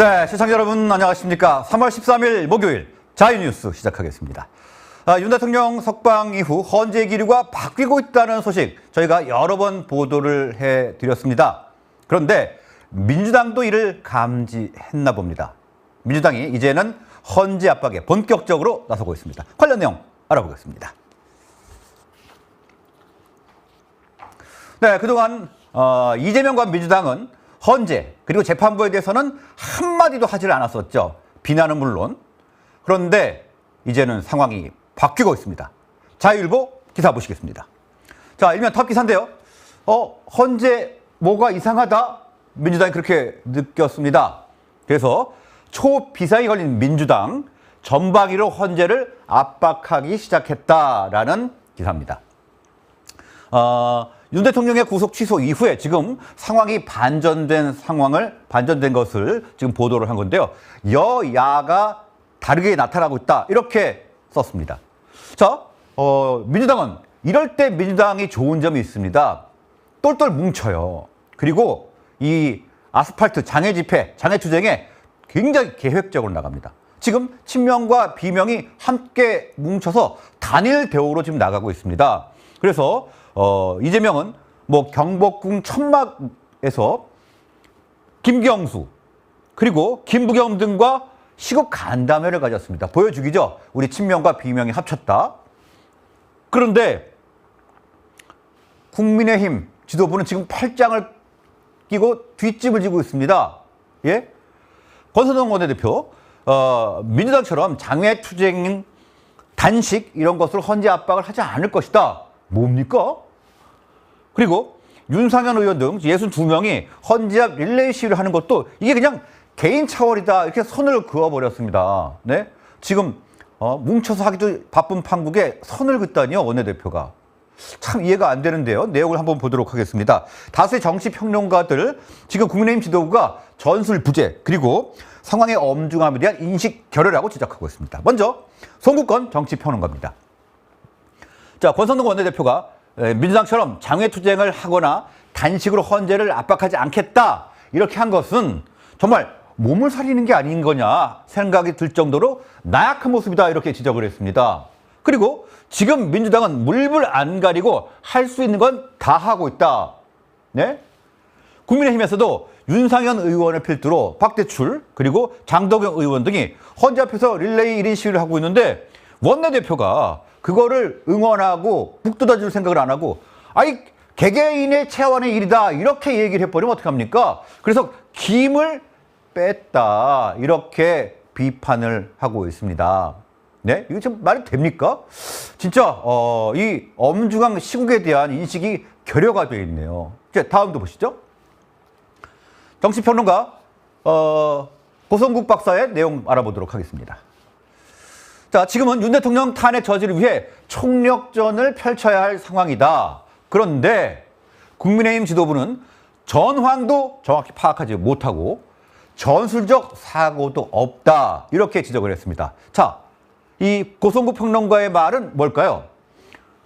네, 시청자 여러분 안녕하십니까. 3월 13일 목요일 자유뉴스 시작하겠습니다. 아, 윤 대통령 석방 이후 헌재 기류가 바뀌고 있다는 소식 저희가 여러 번 보도를 해드렸습니다. 그런데 민주당도 이를 감지했나 봅니다. 민주당이 이제는 헌재 압박에 본격적으로 나서고 있습니다. 관련 내용 알아보겠습니다. 네, 그동안 어, 이재명과 민주당은 헌재 그리고 재판부에 대해서는 한마디도 하질 않았었죠. 비난은 물론. 그런데 이제는 상황이 바뀌고 있습니다. 자유일보 기사 보시겠습니다. 자, 일면 탑 기사인데요. 어, 헌재 뭐가 이상하다? 민주당이 그렇게 느꼈습니다. 그래서 초비상이 걸린 민주당 전방위로 헌재를 압박하기 시작했다라는 기사입니다. 어, 윤 대통령의 구속 취소 이후에 지금 상황이 반전된 상황을 반전된 것을 지금 보도를 한 건데요. 여야가 다르게 나타나고 있다 이렇게 썼습니다. 자, 어, 민주당은 이럴 때 민주당이 좋은 점이 있습니다. 똘똘 뭉쳐요. 그리고 이 아스팔트 장애 집회, 장애 투쟁에 굉장히 계획적으로 나갑니다. 지금 친명과 비명이 함께 뭉쳐서 단일 대우로 지금 나가고 있습니다. 그래서 어, 이재명은 뭐 경복궁 천막에서 김경수 그리고 김부겸 등과 시국 간담회를 가졌습니다. 보여주기죠. 우리 친명과 비명이 합쳤다. 그런데 국민의힘 지도부는 지금 팔짱을 끼고 뒷집을 지고 있습니다. 예? 권선동 원내대표, 어, 민주당처럼 장외 투쟁, 단식 이런 것으로 헌재 압박을 하지 않을 것이다. 뭡니까? 그리고 윤상현 의원 등 62명이 헌재 앞 릴레이 시위를 하는 것도 이게 그냥 개인 차원이다. 이렇게 선을 그어버렸습니다. 네? 지금 어, 뭉쳐서 하기도 바쁜 판국에 선을 긋다니요, 원내대표가. 참 이해가 안 되는데요. 내용을 한번 보도록 하겠습니다. 다수의 정치 평론가들 지금 국민의힘 지도부가 전술 부재 그리고 상황의 엄중함에 대한 인식 결여라고 지적하고 있습니다. 먼저 송국건 정치 평론가입니다. 자 권성동 원내대표가 에, 민주당처럼 장외 투쟁을 하거나 단식으로 헌재를 압박하지 않겠다 이렇게 한 것은 정말 몸을 사리는 게 아닌 거냐 생각이 들 정도로 나약한 모습이다 이렇게 지적을 했습니다. 그리고 지금 민주당은 물불 안 가리고 할 수 있는 건 다 하고 있다. 네? 국민의힘에서도 윤상현 의원을 필두로 박대출 그리고 장덕영 의원 등이 헌재 앞에서 릴레이 1인 시위를 하고 있는데 원내대표가 그거를 응원하고 북돋아줄 생각을 안 하고 아이 개개인의 체원의 일이다 이렇게 얘기를 해버리면 어떡합니까? 그래서 김을 뺐다 이렇게 비판을 하고 있습니다. 네? 이거 좀 말이 됩니까? 진짜, 어, 이 엄중한 시국에 대한 인식이 결여가 되어 있네요. 이제 다음도 보시죠. 정치평론가, 어, 고성국 박사의 내용 알아보도록 하겠습니다. 자, 지금은 윤 대통령 탄핵 저지를 위해 총력전을 펼쳐야 할 상황이다. 그런데 국민의힘 지도부는 전황도 정확히 파악하지 못하고 전술적 사고도 없다. 이렇게 지적을 했습니다. 자, 이 고성구 평론가의 말은 뭘까요?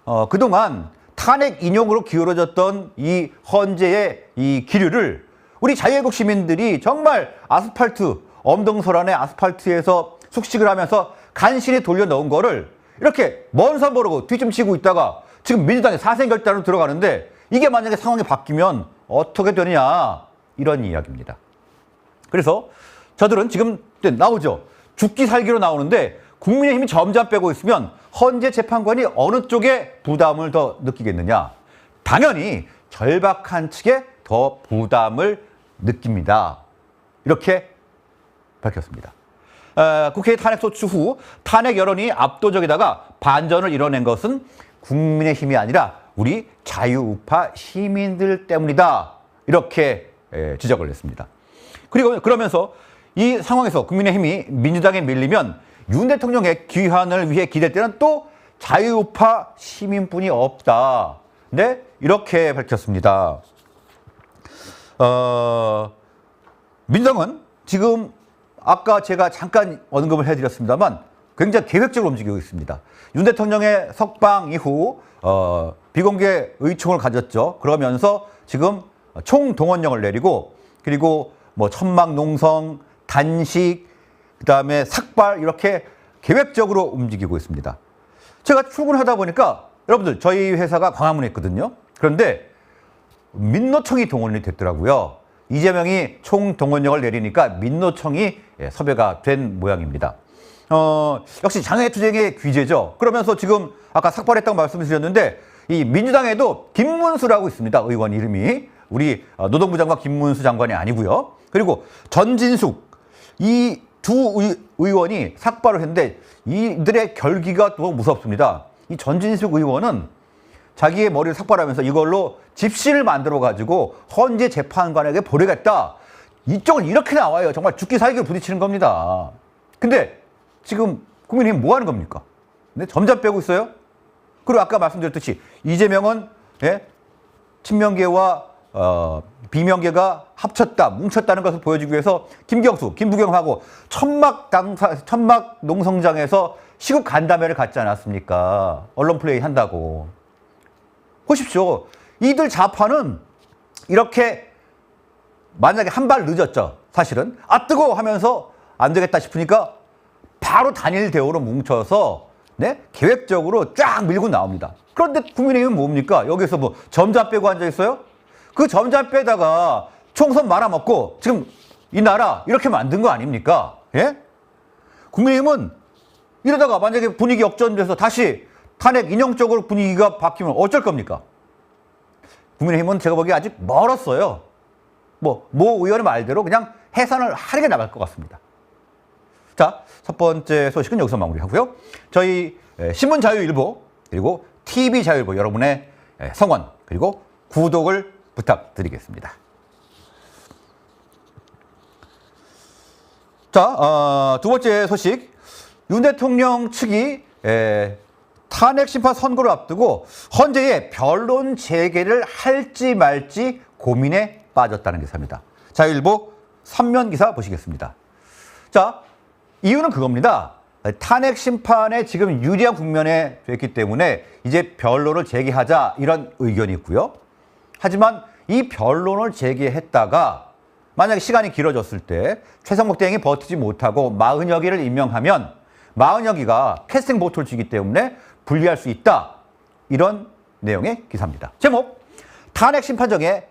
어, 그동안 탄핵 인용으로 기울어졌던 이 헌재의 이 기류를 우리 자유애국 시민들이 정말 아스팔트, 엄동설안의 아스팔트에서 숙식을 하면서 간신히 돌려 넣은 거를 이렇게 먼선 모르고 뒤좀 치고 있다가 지금 민주당이 사생결단으로 들어가는데 이게 만약에 상황이 바뀌면 어떻게 되느냐 이런 이야기입니다. 그래서 저들은 지금 나오죠. 죽기 살기로 나오는데 국민의힘이 점점 빼고 있으면 헌재 재판관이 어느 쪽에 부담을 더 느끼겠느냐? 당연히 절박한 측에 더 부담을 느낍니다. 이렇게 밝혔습니다. 어, 국회 탄핵 소추 후 탄핵 여론이 압도적이다가 반전을 이뤄낸 것은 국민의 힘이 아니라 우리 자유우파 시민들 때문이다. 이렇게 에, 지적을 했습니다. 그리고 그러면서 이 상황에서 국민의힘이 민주당에 밀리면 윤 대통령의 귀환을 위해 기댈 때는 또 자유우파 시민뿐이 없다. 네, 이렇게 밝혔습니다. 어, 민주당은 지금 아까 제가 잠깐 언급을 해드렸습니다만 굉장히 계획적으로 움직이고 있습니다. 윤 대통령의 석방 이후 어, 비공개 의총을 가졌죠. 그러면서 지금 총동원령을 내리고 그리고 뭐 천막 농성, 단식, 그다음에 삭발 이렇게 계획적으로 움직이고 있습니다. 제가 출근하다 보니까 여러분들 저희 회사가 광화문에 있거든요. 그런데 민노총이 동원이 됐더라고요. 이재명이 총동원령을 내리니까 민노총이 예, 섭외가 된 모양입니다. 어, 역시 장애투쟁의 귀재죠. 그러면서 지금 아까 삭발했다고 말씀드렸는데 이 민주당에도 김문수라고 있습니다. 의원 이름이. 우리 어, 노동부 장관 김문수 장관이 아니고요. 그리고 전진숙 이 두 의원이 삭발을 했는데 이들의 결기가 또 무섭습니다. 이 전진숙 의원은 자기의 머리를 삭발하면서 이걸로 집신을 만들어 가지고 헌재 재판관에게 보내겠다. 이쪽은 이렇게 나와요. 정말 죽기 살기를 부딪히는 겁니다. 근데 지금 국민의힘 뭐 하는 겁니까? 네, 점점 빼고 있어요. 그리고 아까 말씀드렸듯이 이재명은 예? 친명계와 어, 비명계가 합쳤다, 뭉쳤다는 것을 보여주기 위해서 김경수, 김부경하고 천막 당사, 천막 농성장에서 시국 간담회를 갖지 않았습니까? 언론 플레이 한다고. 보십시오. 이들 좌파는 이렇게 만약에 한 발 늦었죠. 사실은. 아, 뜨거워 하면서 안 되겠다 싶으니까 바로 단일 대우로 뭉쳐서 네? 계획적으로 쫙 밀고 나옵니다. 그런데 국민의힘은 뭡니까? 여기서 뭐 점자 빼고 앉아 있어요? 그 점자 빼다가 총선 말아먹고 지금 이 나라 이렇게 만든 거 아닙니까? 예? 국민의힘은 이러다가 만약에 분위기 역전돼서 다시 탄핵 인형적으로 분위기가 바뀌면 어쩔 겁니까? 국민의힘은 제가 보기에 아직 멀었어요. 뭐, 모 의원의 말대로 그냥 해산을 하게 나갈 것 같습니다. 자, 첫 번째 소식은 여기서 마무리하고요. 저희 신문 자유일보 그리고 TV자유일보 여러분의 성원 그리고 구독을 부탁드리겠습니다. 자, 어, 두 번째 소식. 윤 대통령 측이 에, 탄핵 심판 선고를 앞두고 헌재에 변론 재개를 할지 말지 고민에 빠졌다는 기사입니다. 자유일보 3면 기사 보시겠습니다. 자, 이유는 그겁니다. 탄핵 심판에 지금 유리한 국면에 됐기 때문에 이제 변론을 재개하자 이런 의견이 있고요. 하지만 이 변론을 재개했다가 만약에 시간이 길어졌을 때 최성목 대행이 버티지 못하고 마흔여기를 임명하면 마흔여기가 캐스팅 보트를 쥐기 때문에 불리할 수 있다. 이런 내용의 기사입니다. 제목 탄핵 심판정에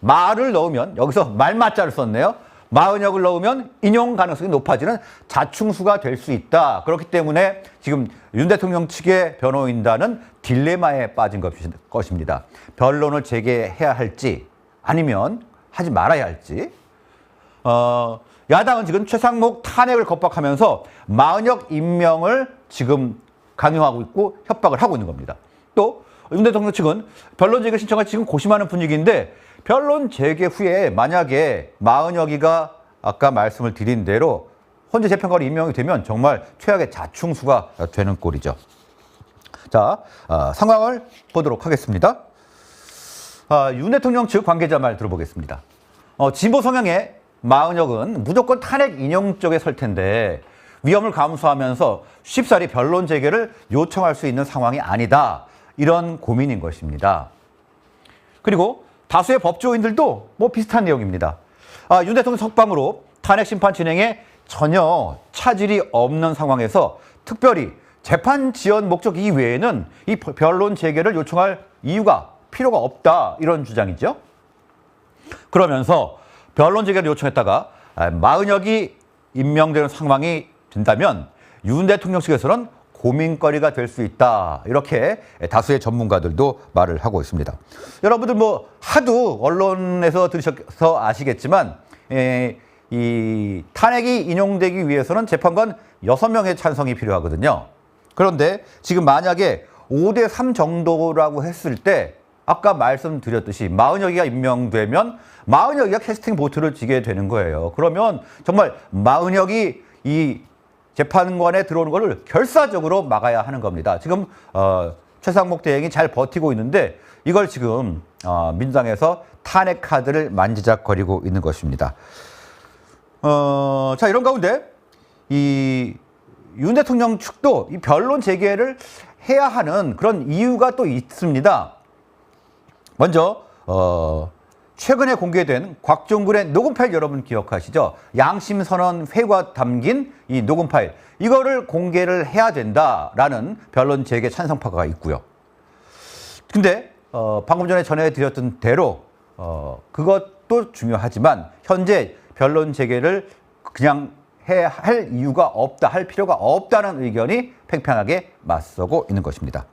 말을 넣으면 여기서 말맞자를 썼네요. 마흔역을 넣으면 인용 가능성이 높아지는 자충수가 될 수 있다. 그렇기 때문에 지금 윤 대통령 측의 변호인단은 딜레마에 빠진 것입니다. 변론을 재개해야 할지 아니면 하지 말아야 할지. 어, 야당은 지금 최상목 탄핵을 겁박하면서 마흔역 임명을 지금 강요하고 있고 협박을 하고 있는 겁니다. 또 윤 대통령 측은 변론 재개 신청을 지금 고심하는 분위기인데 변론 재개 후에 만약에 마흔여기가 아까 말씀을 드린 대로 헌재 재판관이 임명이 되면 정말 최악의 자충수가 되는 꼴이죠. 자, 어, 상황을 보도록 하겠습니다. 어, 윤 대통령 측 관계자 말 들어보겠습니다. 어, 진보 성향의 마흔역은 무조건 탄핵 인용 쪽에 설 텐데 위험을 감수하면서 쉽사리 변론 재개를 요청할 수 있는 상황이 아니다. 이런 고민인 것입니다. 그리고 다수의 법조인들도 뭐 비슷한 내용입니다. 아, 윤 대통령 석방으로 탄핵 심판 진행에 전혀 차질이 없는 상황에서 특별히 재판 지연 목적 이외에는 이 변론 재개를 요청할 이유가 필요가 없다 이런 주장이죠. 그러면서 변론 재개를 요청했다가 마흔역이 임명되는 상황이 된다면 윤 대통령 측에서는 고민거리가 될 수 있다. 이렇게 다수의 전문가들도 말을 하고 있습니다. 여러분들 뭐 하도 언론에서 들으셔서 아시겠지만 에, 이 탄핵이 인용되기 위해서는 재판관 6명의 찬성이 필요하거든요. 그런데 지금 만약에 5대 3 정도라고 했을 때 아까 말씀드렸듯이 마흔여기가 임명되면 마흔여기가 캐스팅 보트를 지게 되는 거예요. 그러면 정말 마흔여기 이 재판관에 들어오는 것을 결사적으로 막아야 하는 겁니다. 지금 어, 최상목 대행이 잘 버티고 있는데 이걸 지금 어, 민주당에서 탄핵 카드를 만지작거리고 있는 것입니다. 어, 자 이런 가운데 이 윤 대통령 측도 이 변론 재개를 해야 하는 그런 이유가 또 있습니다. 먼저 어, 최근에 공개된 곽종근의 녹음 파일 여러분 기억하시죠? 양심 선언 회가 담긴 이 녹음 파일 이거를 공개를 해야 된다라는 변론 제게 찬성파가 있고요. 근데 어, 방금 전에 전해드렸던 대로 어, 그것도 중요하지만 현재 변론 재개를 그냥 해야 할 이유가 없다, 할 필요가 없다는 의견이 팽팽하게 맞서고 있는 것입니다.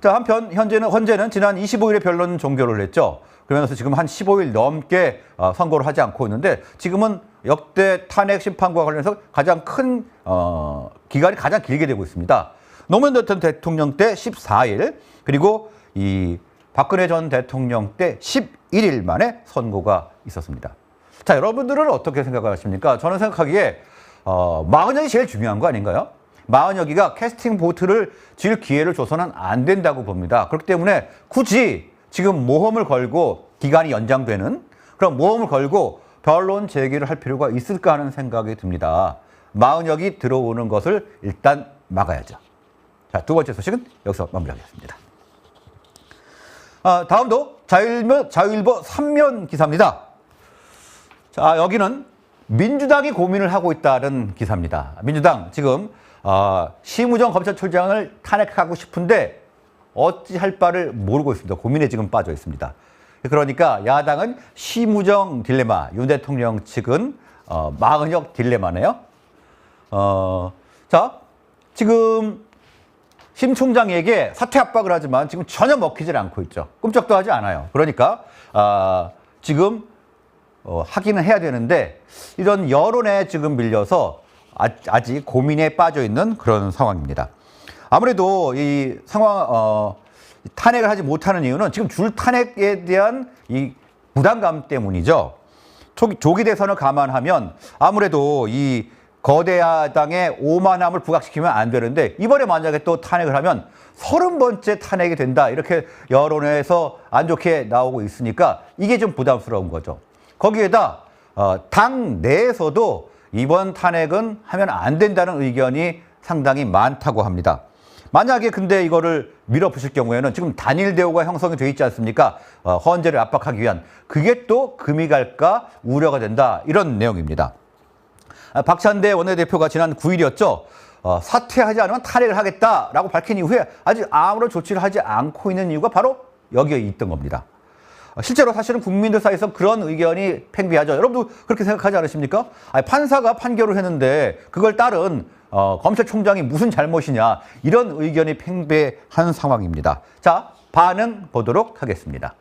자, 한편 현재는 현재는 지난 25일에 변론 종결을 했죠. 그러면서 지금 한 15일 넘게 어, 선고를 하지 않고 있는데 지금은 역대 탄핵 심판과 관련해서 가장 큰 어, 기간이 가장 길게 되고 있습니다. 노무현 전 대통령 때 14일 그리고 이 박근혜 전 대통령 때 11일 만에 선고가 있었습니다. 자, 여러분들은 어떻게 생각하십니까? 저는 생각하기에 어, 마흔역이 제일 중요한 거 아닌가요? 마흔여기가 캐스팅 보트를 질 기회를 줘서는 안 된다고 봅니다. 그렇기 때문에 굳이 지금 모험을 걸고 기간이 연장되는 그런 모험을 걸고 변론 제기를 할 필요가 있을까 하는 생각이 듭니다. 마흔역이 들어오는 것을 일단 막아야죠. 자, 두 번째 소식은 여기서 마무리하겠습니다. 아, 다음도 자유일보, 자유일보 3면 기사입니다. 자, 여기는 민주당이 고민을 하고 있다는 기사입니다. 민주당 지금 어, 심우정 검찰총장을 탄핵하고 싶은데 어찌할 바를 모르고 있습니다. 고민에 지금 빠져 있습니다. 그러니까 야당은 심우정 딜레마, 윤 대통령 측은 어, 마은혁 딜레마네요. 어, 자, 지금 심 총장에게 사퇴 압박을 하지만 지금 전혀 먹히질 않고 있죠. 꼼짝도 하지 않아요. 그러니까 아, 지금 어, 하기는 해야 되는데 이런 여론에 지금 밀려서 아, 아직 고민에 빠져 있는 그런 상황입니다. 아무래도 이 상황 어, 탄핵을 하지 못하는 이유는 지금 줄 탄핵에 대한 이 부담감 때문이죠. 조기, 조기 대선을 감안하면 아무래도 이 거대야당의 오만함을 부각시키면 안 되는데 이번에 만약에 또 탄핵을 하면 서른 번째 탄핵이 된다 이렇게 여론에서 안 좋게 나오고 있으니까 이게 좀 부담스러운 거죠. 거기에다 어, 당 내에서도 이번 탄핵은 하면 안 된다는 의견이 상당히 많다고 합니다. 만약에 근데 이거를 밀어붙일 경우에는 지금 단일 대우가 형성이 돼 있지 않습니까? 어, 헌재를 압박하기 위한 그게 또 금이 갈까 우려가 된다 이런 내용입니다. 아, 박찬대 원내대표가 지난 9일이었죠. 어, 사퇴하지 않으면 탄핵을 하겠다라고 밝힌 이후에 아직 아무런 조치를 하지 않고 있는 이유가 바로 여기에 있던 겁니다. 어, 실제로 사실은 국민들 사이에서 그런 의견이 팽배하죠. 여러분도 그렇게 생각하지 않으십니까? 아니, 판사가 판결을 했는데 그걸 따른 어, 검찰총장이 무슨 잘못이냐 이런 의견이 팽배한 상황입니다. 자 반응 보도록 하겠습니다.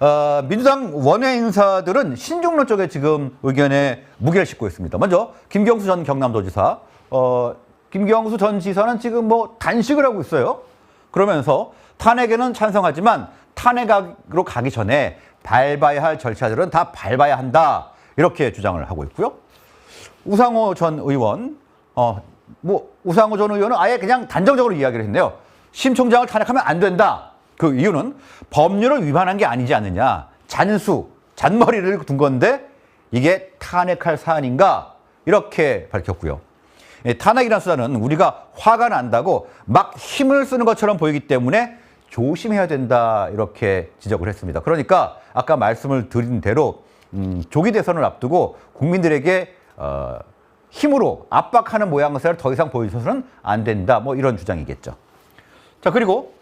어, 민주당 원외 인사들은 신중론 쪽에 지금 의견에 무게를 싣고 있습니다. 먼저 김경수 전 경남도지사, 어, 김경수 전 지사는 지금 뭐 단식을 하고 있어요. 그러면서 탄핵에는 찬성하지만 탄핵으로 가기 전에 밟아야 할 절차들은 다 밟아야 한다. 이렇게 주장을 하고 있고요. 우상호 전 의원, 어, 뭐, 우상호 전 의원은 아예 그냥 단정적으로 이야기를 했네요. 심 총장을 탄핵하면 안 된다. 그 이유는 법률을 위반한 게 아니지 않느냐. 잔수, 잔머리를 둔 건데 이게 탄핵할 사안인가? 이렇게 밝혔고요. 예, 탄핵이라는 수단은 우리가 화가 난다고 막 힘을 쓰는 것처럼 보이기 때문에 조심해야 된다. 이렇게 지적을 했습니다. 그러니까 아까 말씀을 드린 대로 음, 조기 대선을 앞두고 국민들에게 어, 힘으로 압박하는 모양새를 더 이상 보여줘서는 안 된다. 뭐 이런 주장이겠죠. 자, 그리고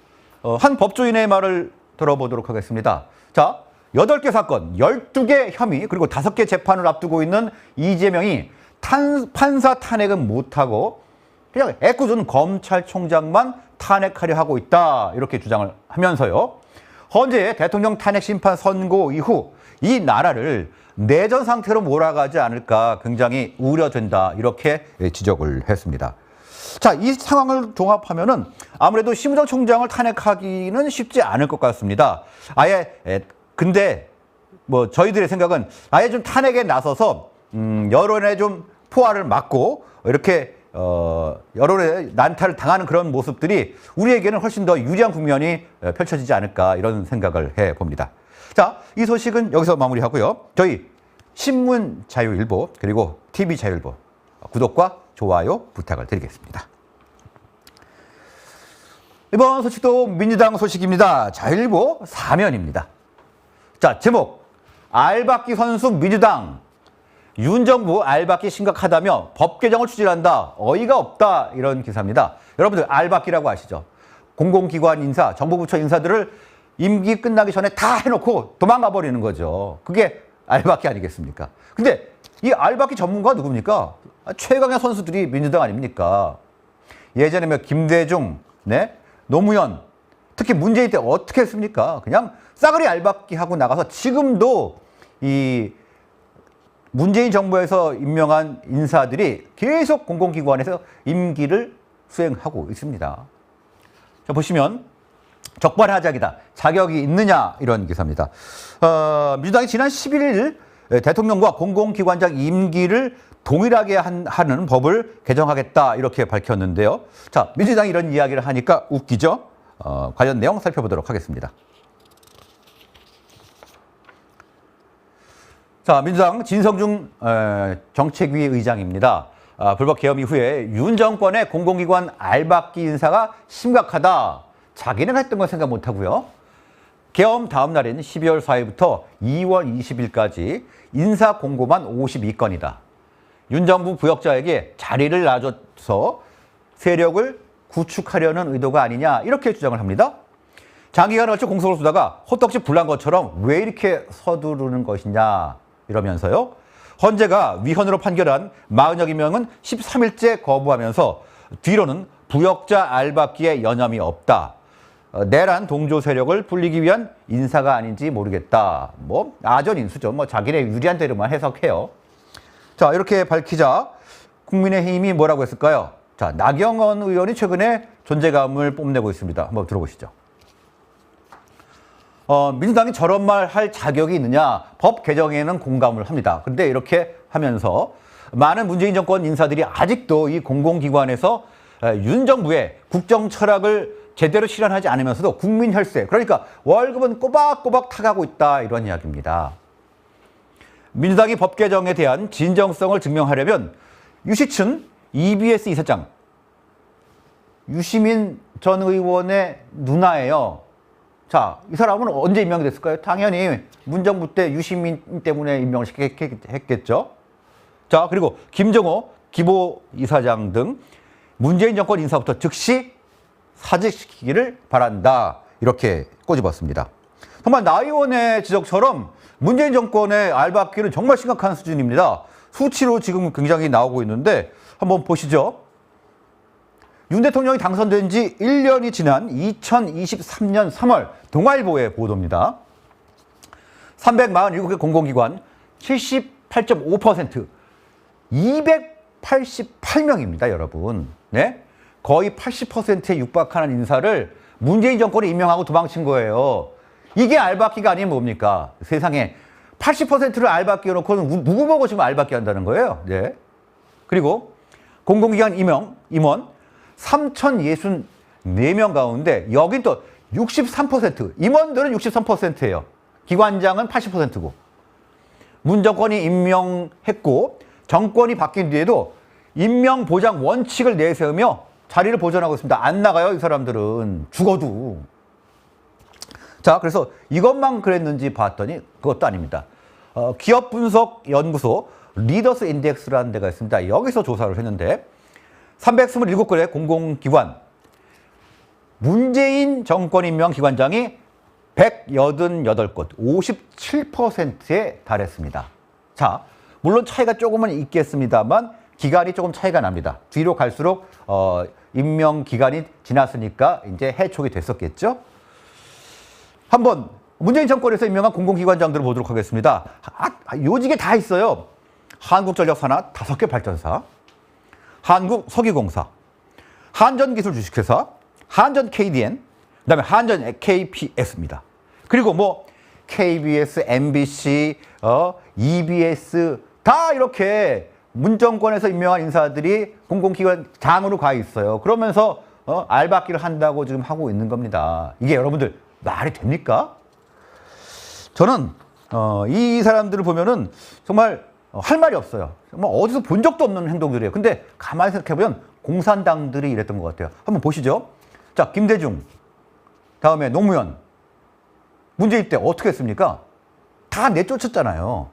어, 한 법조인의 말을 들어보도록 하겠습니다. 자, 8개 사건, 12개 혐의, 그리고 5개 재판을 앞두고 있는 이재명이 탄, 판사 탄핵은 못하고 그냥 애꿎은 검찰총장만 탄핵하려 하고 있다. 이렇게 주장을 하면서요. 현재 대통령 탄핵 심판 선고 이후 이 나라를 내전 상태로 몰아가지 않을까 굉장히 우려된다. 이렇게 지적을 했습니다. 자, 이 상황을 종합하면은 아무래도 심우정 총장을 탄핵하기는 쉽지 않을 것 같습니다. 아예, 에, 근데 뭐 저희들의 생각은 아예 좀 탄핵에 나서서 음, 여론에 좀 포화를 맞고 이렇게 어, 여론의 난타를 당하는 그런 모습들이 우리에게는 훨씬 더 유리한 국면이 펼쳐지지 않을까 이런 생각을 해 봅니다. 자, 이 소식은 여기서 마무리하고요. 저희 신문 자유일보 그리고 TV 자유일보 구독과 좋아요 부탁을 드리겠습니다. 이번 소식도 민주당 소식입니다. 자, 일부 사면입니다. 자, 제목. 알박기 선수 민주당. 윤 정부 알박기 심각하다며 법 개정을 추진한다. 어이가 없다. 이런 기사입니다. 여러분들 알박기라고 아시죠? 공공기관 인사, 정부 부처 인사들을 임기 끝나기 전에 다 해놓고 도망가 버리는 거죠. 그게 알박기 아니겠습니까? 근데 이 알박기 전문가 누굽니까? 아, 최강의 선수들이 민주당 아닙니까? 예전에 뭐 김대중, 네, 노무현, 특히 문재인 때 어떻게 했습니까? 그냥 싸그리 알박기 하고 나가서 지금도 이 문재인 정부에서 임명한 인사들이 계속 공공기관에서 임기를 수행하고 있습니다. 자, 보시면 적발하자기다. 자격이 있느냐 이런 기사입니다. 어, 민주당이 지난 11일 대통령과 공공기관장 임기를 동일하게 한, 하는 법을 개정하겠다 이렇게 밝혔는데요. 자, 민주당이 이런 이야기를 하니까 웃기죠? 어, 관련 내용 살펴보도록 하겠습니다. 자, 민주당 진성중 에, 정책위 의장입니다. 아, 불법 계엄 이후에 윤 정권의 공공기관 알박기 인사가 심각하다. 자기는 했던 건 생각 못 하고요. 계엄 다음 날인 12월 4일부터 2월 20일까지 인사 공고만 52건이다. 윤 정부 부역자에게 자리를 놔줘서 세력을 구축하려는 의도가 아니냐 이렇게 주장을 합니다. 장기간 걸쳐 공석을 쏘다가 호떡집 불난 것처럼 왜 이렇게 서두르는 것이냐 이러면서요. 헌재가 위헌으로 판결한 40여 명은 13일째 거부하면서 뒤로는 부역자 알박기에 여념이 없다. 어, 내란 동조 세력을 불리기 위한 인사가 아닌지 모르겠다. 뭐 아전 인수죠. 뭐 자기네 유리한 대로만 해석해요. 자 이렇게 밝히자 국민의힘이 뭐라고 했을까요? 자 나경원 의원이 최근에 존재감을 뽐내고 있습니다. 한번 들어보시죠. 어, 민주당이 저런 말 할 자격이 있느냐? 법 개정에는 공감을 합니다. 근데 이렇게 하면서 많은 문재인 정권 인사들이 아직도 이 공공기관에서 에, 윤 정부의 국정 철학을 제대로 실현하지 않으면서도 국민 혈세, 그러니까 월급은 꼬박꼬박 타가고 있다 이런 이야기입니다. 민주당이 법 개정에 대한 진정성을 증명하려면 유시춘 EBS 이사장 유시민 전 의원의 누나예요. 자, 이 사람은 언제 임명이 됐을까요? 당연히 문정부 때 유시민 때문에 임명을 했겠죠. 자, 그리고 김정호 기보 이사장 등 문재인 정권 인사부터 즉시 사직시키기를 바란다. 이렇게 꼬집었습니다. 정말 나 의원의 지적처럼 문재인 정권의 알박기는 정말 심각한 수준입니다. 수치로 지금 굉장히 나오고 있는데 한번 보시죠. 윤 대통령이 당선된 지 1년이 지난 2023년 3월 동아일보의 보도입니다. 347개 공공기관 78.5% 288명입니다, 여러분. 네? 거의 80%에 육박하는 인사를 문재인 정권이 임명하고 도망친 거예요. 이게 알박기가 아니면 뭡니까? 세상에 80%를 알박기 해놓고는 누구 보고 지금 알박기 한다는 거예요. 네. 그리고 공공기관 임명, 임원 3,064명 가운데 여긴 또 63%, 임원들은 63%예요. 기관장은 80%고. 문 정권이 임명했고 정권이 바뀐 뒤에도 임명 보장 원칙을 내세우며 자리를 보존하고 있습니다. 안 나가요, 이 사람들은. 죽어도. 자, 그래서 이것만 그랬는지 봤더니 그것도 아닙니다. 어, 기업 분석 연구소 리더스 인덱스라는 데가 있습니다. 여기서 조사를 했는데 327곳의 공공기관 문재인 정권 임명 기관장이 188곳, 57%에 달했습니다. 자, 물론 차이가 조금은 있겠습니다만 기간이 조금 차이가 납니다. 뒤로 갈수록 어, 임명 기간이 지났으니까 이제 해촉이 됐었겠죠. 한번 문재인 정권에서 임명한 공공기관장들을 보도록 하겠습니다. 아, 요직에 다 있어요. 한국전력산하 다섯 개 발전사, 한국석유공사, 한전기술주식회사, 한전 KDN, 그다음에 한전 KPS입니다. 그리고 뭐 KBS, MBC, 어, EBS 다 이렇게 문정권에서 임명한 인사들이 공공기관 장으로 가 있어요. 그러면서 어, 알박기를 한다고 지금 하고 있는 겁니다. 이게 여러분들 말이 됩니까? 저는 어, 이 사람들을 보면은 정말 할 말이 없어요. 정말 어디서 본 적도 없는 행동들이에요. 근데 가만히 생각해보면 공산당들이 이랬던 것 같아요. 한번 보시죠. 자, 김대중, 다음에 노무현, 문재인 때 어떻게 했습니까? 다 내쫓았잖아요.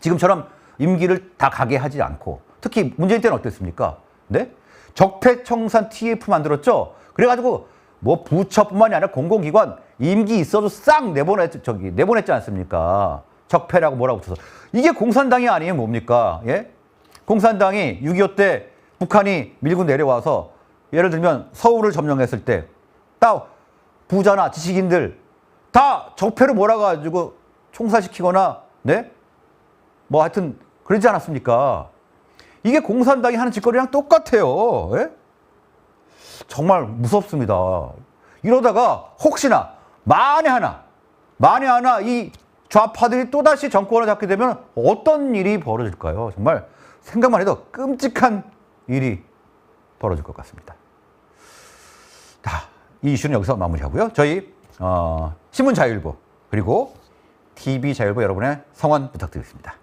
지금처럼 임기를 다 가게 하지 않고 특히 문재인 때는 어땠습니까? 네? 적폐청산 TF 만들었죠. 그래가지고 뭐 부처뿐만이 아니라 공공기관 임기 있어도 싹 내보냈 저기 내보냈지 않습니까? 적폐라고 뭐라고 붙여서 이게 공산당이 아니에요 뭡니까? 예? 공산당이 6.25 때 북한이 밀고 내려와서 예를 들면 서울을 점령했을 때 딱 부자나 지식인들 다 적폐로 몰아가지고 총살시키거나 네? 뭐 하여튼 그러지 않았습니까? 이게 공산당이 하는 짓거리랑 똑같아요. 예? 정말 무섭습니다. 이러다가 혹시나 만에 하나 만에 하나 이 좌파들이 또다시 정권을 잡게 되면 어떤 일이 벌어질까요? 정말 생각만 해도 끔찍한 일이 벌어질 것 같습니다. 자, 이 이슈는 여기서 마무리하고요. 저희 어, 신문 자율부 그리고 TV 자율부 여러분의 성원 부탁드리겠습니다.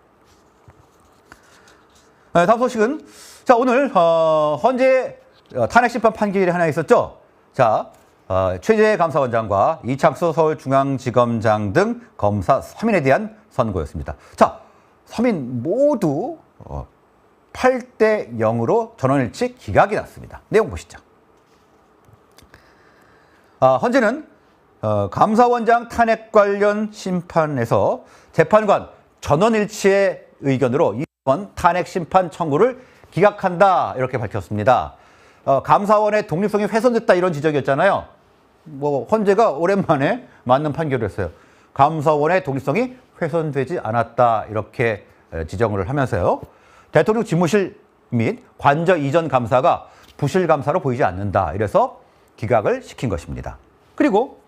네, 다음 소식은 자 오늘 어, 헌재 어, 탄핵 심판 판결이 하나 있었죠. 자 어, 최재 감사원장과 이창수 서울중앙지검장 등 검사 3인에 대한 선고였습니다. 자 3인 모두 어, 8대 0으로 전원일치 기각이 났습니다. 내용 보시죠. 아, 헌재는 어, 감사원장 탄핵 관련 심판에서 재판관 전원일치의 의견으로 이번 탄핵 심판 청구를 기각한다 이렇게 밝혔습니다. 어, 감사원의 독립성이 훼손됐다 이런 지적이었잖아요. 뭐 헌재가 오랜만에 맞는 판결을 했어요. 감사원의 독립성이 훼손되지 않았다 이렇게 에, 지정을 하면서요. 대통령 집무실 및 관저 이전 감사가 부실 감사로 보이지 않는다. 이래서 기각을 시킨 것입니다. 그리고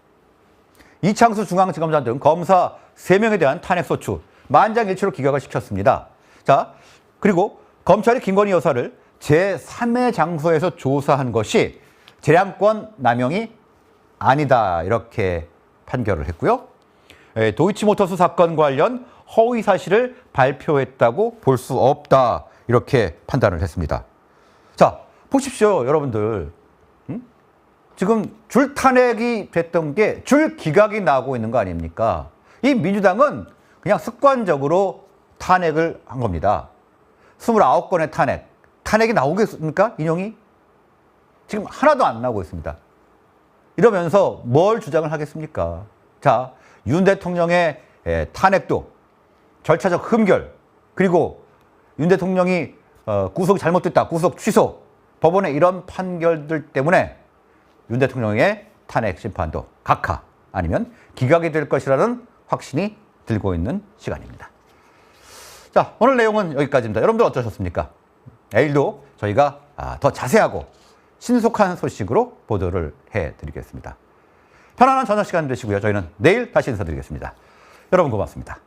이창수 중앙지검장 등 검사 3명에 대한 탄핵소추 만장일치로 기각을 시켰습니다. 자, 그리고 검찰이 김건희 여사를 제3의 장소에서 조사한 것이 재량권 남용이 아니다 이렇게 판결을 했고요. 에, 도이치모터스 사건 관련 허위 사실을 발표했다고 볼 수 없다 이렇게 판단을 했습니다. 자, 보십시오, 여러분들. 음? 지금 줄 탄핵이 됐던 게 줄 기각이 나오고 있는 거 아닙니까? 이 민주당은 그냥 습관적으로 탄핵을 한 겁니다. 29건의 탄핵. 탄핵이 나오겠습니까? 인용이? 지금 하나도 안 나오고 있습니다. 이러면서 뭘 주장을 하겠습니까? 자, 윤 대통령의 에, 탄핵도 절차적 흠결, 그리고 윤 대통령이 어, 구속이 잘못됐다, 구속 취소, 법원의 이런 판결들 때문에 윤 대통령의 탄핵 심판도 각하 아니면 기각이 될 것이라는 확신이 들고 있는 시간입니다. 자, 오늘 내용은 여기까지입니다. 여러분들 어떠셨습니까? 내일도 저희가 아, 더 자세하고 신속한 소식으로 보도를 해드리겠습니다. 편안한 저녁 시간 되시고요. 저희는 내일 다시 인사드리겠습니다. 여러분 고맙습니다.